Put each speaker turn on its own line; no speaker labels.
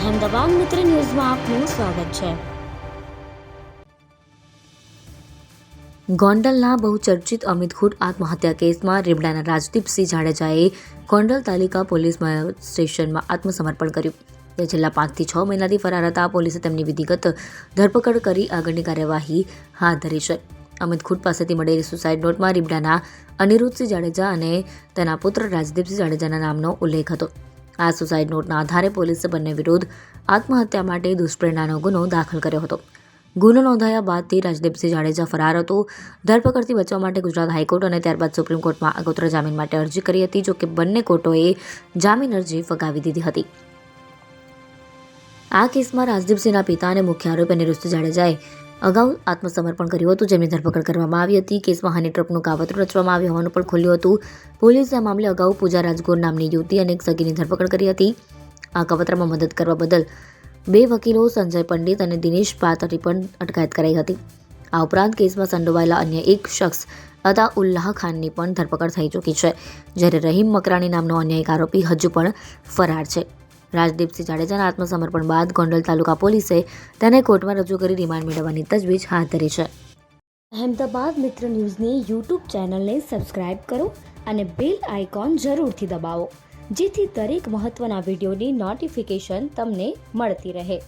અહેમદાબાદ મિત્ર ન્યૂઝમાં આપનું સ્વાગત છે. ગોંડલના બહુચર્ચિત અમિત ખૂટ આત્મહત્યા કેસમાં રીબડાના રાજદીપસિંહ જાડેજાએ ગોંડલ તાલુકા પોલીસ સ્ટેશનમાં આત્મસમર્પણ કર્યું. તે છેલ્લા પાંચથી છ મહિનાથી ફરાર હતા, પોલીસે તેમની વિધિગત ધરપકડ કરી આગળની કાર્યવાહી હાથ ધરી છે. અમિત ખુટ પાસેથી મળેલી સુસાઇડ નોટમાં રીબડાના અનિરુદ્ધસિંહ જાડેજા અને તેના પુત્ર રાજદીપસિંહ જાડેજાના નામનો ઉલ્લેખ હતો. આ સુસાઇડ નોટના આધારે પોલીસે બંને વિરુદ્ધ આત્મહત્યા માટે દુષ્પ્રેરણાનો ગુનો દાખલ કર્યો હતો. ગુનો નોંધાયા બાદથી રાજદીપસિંહ જાડેજા ફરાર હતો. ધરપકડથી બચવા માટે ગુજરાત હાઈકોર્ટ અને ત્યારબાદ સુપ્રીમ કોર્ટમાં આગોતરા જામીન માટે અરજી કરી હતી, જોકે બંને કોર્ટોએ જામીન અરજી ફગાવી દીધી હતી. આ કેસમાં રાજદીપસિંહના પિતા અને મુખ્ય આરોપી અનિરુદ્ધ જાડેજાએ અગાઉ આત્મસમર્પણ કર્યું હતું. જેમની ધરપકડ કરવામાં આવી હતી. કેસમાં હની ટ્રપનું કાવતરું રચવામાં આવ્યું હોવાનું પણ ખુલ્યું હતું. પોલીસે આ મામલે અગાઉ પૂજા રાજગોર નામની યુવતી અને એક સગીની ધરપકડ કરી હતી. આ કાવતરામાં મદદ કરવા બદલ બે વકીલો સંજય પંડિત અને દિનેશ પાતરી પણ અટકાયત કરાઈ હતી. આ ઉપરાંત કેસમાં સંડોવાયેલા અન્ય એક શખ્સ અતા ઉલ્લાહ ખાનની પણ ધરપકડ થઈ ચૂકી છે. જ્યારે રહીમ મકરાણી નામનો અન્ય એક આરોપી હજુ પણ ફરાર છે. રાજદીપસિંહ જાડેજાના આત્મસમર્પણ બાદ ગોંડલ તાલુકા પોલીસે તેને કોર્ટમાં રજૂ કરી રિમાન્ડ મેળવવાની તજવીજ હાથ ધરી છે. અહેમદાબાદ મિત્ર ન્યૂઝની યુટ્યુબ ચેનલને સબસ્ક્રાઇબ કરો અને બેલ આઇકોન જરૂરથી દબાવો, જેથી દરેક મહત્ત્વના વિડીયોની નોટિફિકેશન તમને મળતી રહે.